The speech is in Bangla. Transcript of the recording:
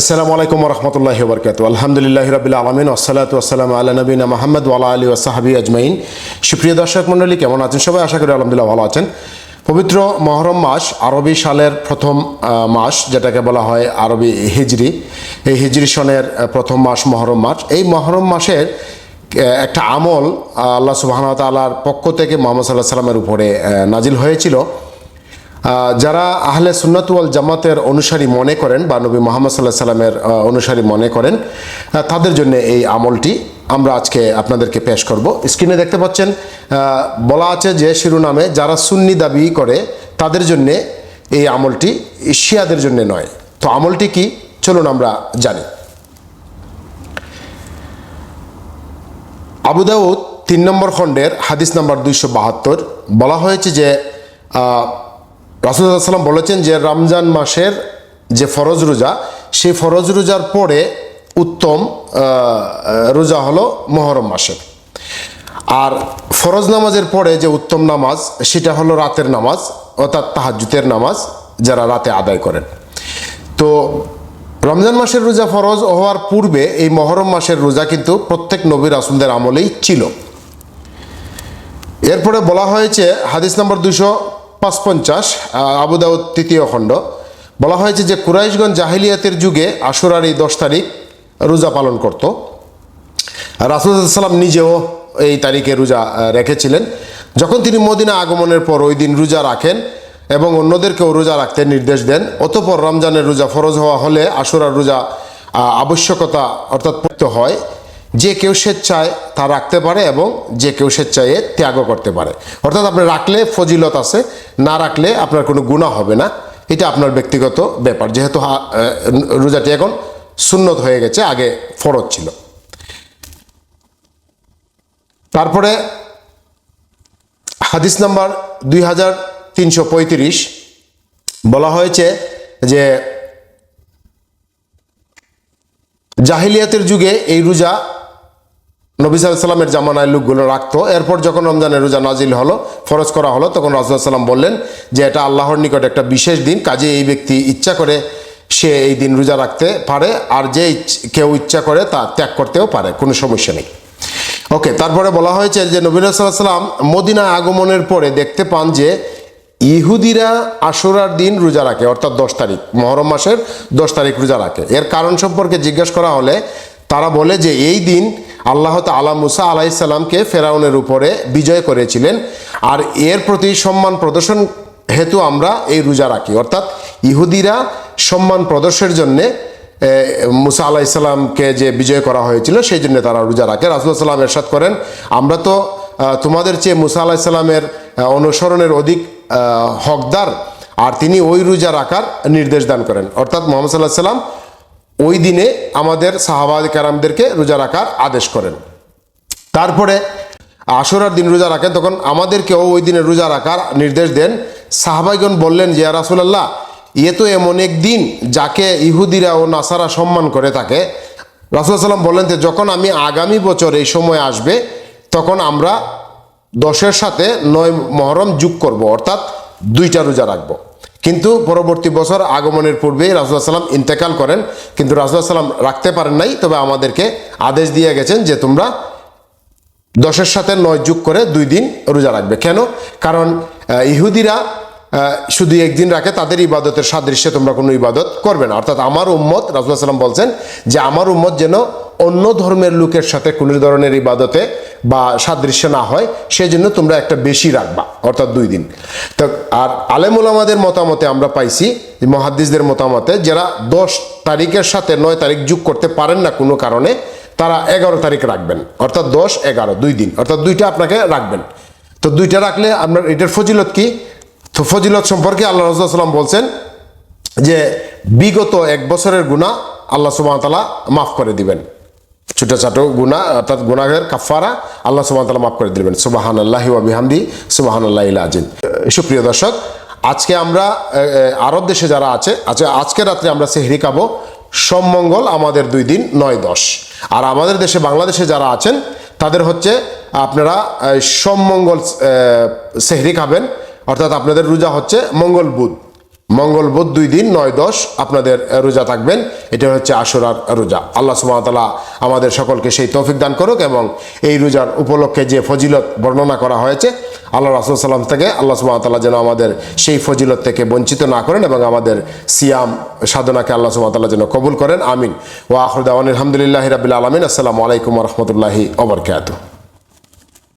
আসসালামু আলাইকুম রহমতুল্লাহ বরকাত আলহামদুলিল্লাহ রবিল আলমিন ওসালাত ওসালাম আল্লাহ নবীনা মাহমদ ওয়ালা আলী ওসাহাবি আজমাইন। সুপ্রিয় দর্শক মণ্ডলী, কেমন আছেন সবাই? আশা করি আলহামদুলিল্লাহ ভালো আছেন। পবিত্র মহরম মাস, আরবি সালের প্রথম মাস, যেটাকে বলা হয় আরবি হিজরি। এই হিজরি সনের প্রথম মাস মহরম মাস। এই মহরম মাসের একটা আমল আল্লাহ সুবাহ তালার পক্ষ থেকে মোহাম্মদ সাল্লাহ সাল্লামের উপরে নাজিল হয়েছিল। যারা আহলে সুন্নাত ওয়াল জামাতের অনুসারী মনে করেন বা নবী মোহাম্মদ সাল্লাহ সাল্লামের অনুসারী মনে করেন তাদের জন্য এই আমলটি আমরা আজকে আপনাদেরকে পেশ করব। স্ক্রিনে দেখতে পাচ্ছেন বলা আছে যে শিরোনামে যারা সুন্নি দাবি করে, তাদের জন্য এই আমলটি শিয়াদের জন্য নয়। তো আমলটি কি? চলুন আমরা জানি। আবু দাউদ তিন নম্বর খণ্ডের হাদিস নাম্বার দুইশো বাহাত্তর, বলা হয়েছে যে রাসুল্লাহাম বলেছেন যে রমজান মাসের যে ফরজ রোজা, সেই ফরজ রোজার পরে উত্তম রোজা হলো মহরম মাসের। আর ফরজ নামাজের পরে যে উত্তম নামাজ, সেটা হলো রাতের নামাজ, অর্থাৎ তাহাজুতের নামাজ, যারা রাতে আদায় করেন। তো রমজান মাসের রোজা ফরজ হওয়ার পূর্বে এই মহরম মাসের রোজা কিন্তু প্রত্যেক নবী রাসুলদের আমলেই ছিল। এরপরে বলা হয়েছে, হাদিস নম্বর দুশো পাঁচপঞ্চাশ আবুদাউদ তৃতীয় খণ্ড। বলা হয়েছে যে কুরাইশগঞ্জ জাহিলিয়াতের যুগে আশুরার এই দশ তারিখ রোজা পালন করত। রাসুলাম নিজেও এই তারিখে রোজা রেখেছিলেন। যখন তিনি মদিনা আগমনের পর ওই দিন রোজা রাখেন এবং অন্যদেরকেও রোজা রাখতে নির্দেশ দেন, অতপর রমজানের রোজা ফরজ হওয়া হলে আশুরার রোজা আবশ্যকতা অর্থাৎ হয়। যে কেউ স্বেচ্ছায় তা রাখতে পারে এবং যে কেউ স্বেচ্ছায় ত্যাগও করতে পারে। অর্থাৎ আপনি রাখলে ফজিলত আছে, না রাখলে আপনার কোনো গুণা হবে না। এটা আপনার ব্যক্তিগত ব্যাপার। যেহেতু রোজাটি এখন সুন্নত হয়ে গেছে, আগে ফরজ ছিল। তারপরে হাদিস নাম্বার দুই হাজার তিনশো পঁয়ত্রিশ বলা হয়েছে যে, জাহিলিয়াতের যুগে এই রোজা নবী সাল্লামের জামানায় লোকগুলো রাখতো। এরপর যখন রমজানের রোজা নাজিল হলো, ফরজ করা হলো, তখন রাজুল্লাহ বললেন যে, এটা আল্লাহর নিকট একটা বিশেষ দিন। কাজে এই ব্যক্তি ইচ্ছা করে সে এই দিন রোজা রাখতে পারে, আর যে কেউ ইচ্ছা করে তা ত্যাগ করতেও পারে। কোনো সমস্যা নেই। ওকে, তারপরে বলা হয়েছে যে নবীন সাল্লাম মদিনা আগমনের পরে দেখতে পান যে, ইহুদিরা আশুরার দিন রোজা রাখে, অর্থাৎ দশ তারিখ, মহরম মাসের দশ তারিখ রোজা রাখে। এর কারণ সম্পর্কে জিজ্ঞেস করা হলে তারা বলে যে, এই দিন আল্লাহ তালা মুসা আলাইসাল্লামকে ফেরাউনের উপরে বিজয় করেছিলেন। আর এর প্রতি সম্মান প্রদর্শন হেতু আমরা এই রোজা রাখি। অর্থাৎ ইহুদিরা সম্মান প্রদর্শের জন্যে মুসা আলাহ ইসলামকে যে বিজয় করা হয়েছিল, সেই জন্য তারা রোজা রাখে। রাসুল সাল্লাম এরশাদ করেন, আমরা তো তোমাদের চেয়ে মুসা আলাহ ইসলামের অনুসরণের অধিক হকদার। আর তিনি ওই রোজা রাখার নির্দেশ দান করেন। অর্থাৎ মোহাম্মদ সাল্লাহ সাল্লাম ওই দিনে আমাদের সাহাবাদ কারামদেরকে রোজা রাখার আদেশ করেন। তারপরে আশুরার দিন রোজা রাখেন, তখন আমাদেরকেও ওই দিনে রোজা রাখার নির্দেশ দেন। সাহাবাইগণ বললেন যে রাসুলাল্লাহ ইয়ে তো এমন এক দিন যাকে ইহুদিরা ও নাসারা সম্মান করে থাকে। রাসুল সাল্লাম বললেন যে, যখন আমি আগামী বছর এই সময় আসবে, তখন আমরা দশের সাথে নয় মহরম যোগ করব, অর্থাৎ দুইটা রোজা রাখব। কিন্তু পরবর্তী বছর আগমনের পূর্বেই রাসুল্লাহ সাল্লাম ইন্তেকাল করেন, কিন্তু রাসুল্লাহ সাল্লাম রাখতে পারেন নাই, তবে আমাদেরকে আদেশ দিয়ে গেছেন যে তোমরা দশের সাথে নয় যোগ করে দুই দিন রোজা রাখবে। কেন? কারণ ইহুদিরা শুধু একদিন রাখে, তাদের ইবাদতের সাদৃশ্যে তোমরা কোনো ইবাদত করবে না। অর্থাৎ আমার উম্মত রাজুল্লাহ সাল্লাম বলছেন যে, আমার উম্মত যেন অন্য ধর্মের লোকের সাথে কোনো ধরনের ইবাদতে বা সাদৃশ্য না হয় সেই জন্য তোমরা একটা বেশি রাখবা, অর্থাৎ দুই দিন। তো আর আলেমুল আমাদের মতামতে আমরা পাইছি মহাদ্দিসদের মতামতে, যারা দশ তারিখের সাথে নয় তারিখ যোগ করতে পারেন না কোনো কারণে, তারা এগারো তারিখ রাখবেন। অর্থাৎ দশ, এগারো, দুই দিন। অর্থাৎ দুইটা আপনাকে রাখবেন। তো দুইটা রাখলে আপনার এটার ফজিলত কি? তো ফজিলত সম্পর্কে আল্লাহ রসুলাম বলছেন যে, বিগত এক বছরের গুণা আল্লাহ সুবাহতালা মাফ করে দিবেন। ছোটো ছোটো গুণা অর্থাৎ গুণাহের কাফারা আল্লাহ সুবাহতালা মাফ করে দিবেন। সুবাহান আল্লাহি ওয়াবিহামদি সুবাহান আল্লাহ আজিন সুপ্রিয় দর্শক, আজকে আমরা আরব দেশে যারা আছে আচ্ছা আজকে রাত্রে আমরা সেহরি খাব। সোমমঙ্গল আমাদের দুই দিন, নয় দশ। আর আমাদের দেশে, বাংলাদেশে যারা আছেন, তাদের হচ্ছে আপনারা সোমমঙ্গল সেহরি খাবেন। অর্থাৎ আপনাদের রোজা হচ্ছে মঙ্গল বুধ। মঙ্গল বুধ দুই দিন, নয় দশ আপনাদের রোজা থাকবেন। এটা হচ্ছে আশুরার রোজা। আল্লাহ সুমতালা আমাদের সকলকে সেই তৌফিক দান করুক এবং এই রোজার উপলক্ষে যে ফজিলত বর্ণনা করা হয়েছে, আল্লাহ রাসুল সাল্লাম থেকে আল্লাহ সুমতাল্লাহ যেন আমাদের সেই ফজিলত থেকে বঞ্চিত না করেন এবং আমাদের সিয়াম সাধনাকে আল্লাহ সুমতাল্লাহ যেন কবুল করেন। আমিন। ও আখরুদ্দাওয়ান আলহামদুলিল্লাহ রাবিল আলমিন। আসসালামু আলাইকুম রহমতুল্লাহি ওবরকাত